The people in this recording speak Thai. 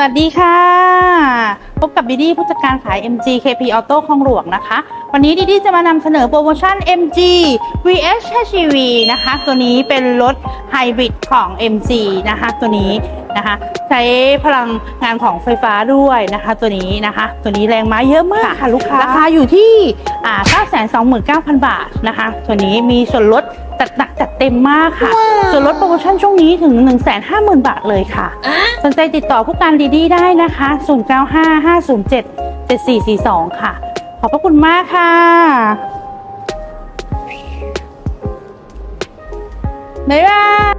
วัสดีค่ะ พบกับดิดี้ผู้จัดการขาย MG KP Auto คลองหลวงนะคะ วันนี้ดิดี้จะมานำเสนอโปรโมชั่น MG VS HEV นะคะ ตัวนี้เป็นรถไฮบริดของ MG นะคะ ตัวนี้นะคะ ใช้พลังงานของไฟฟ้าด้วยนะคะ ตัวนี้นะคะ ตัวนี้แรงม้าเยอะมากค่ะลูกค้า ราคาอยู่ที่อ่า929,000 บาทนะคะ ตัวนี้มีส่วนลดจัดหนักจัด เต็มมากค่ะ ส่วนลดโปรโมชั่นช่วงนี้ถึง 150,000 บาทเลยค่ะ สนใจติดต่อผู้การดีดีได้นะคะ 095507 7442 ค่ะ ขอบพระคุณมากค่ะบ๊ายบาย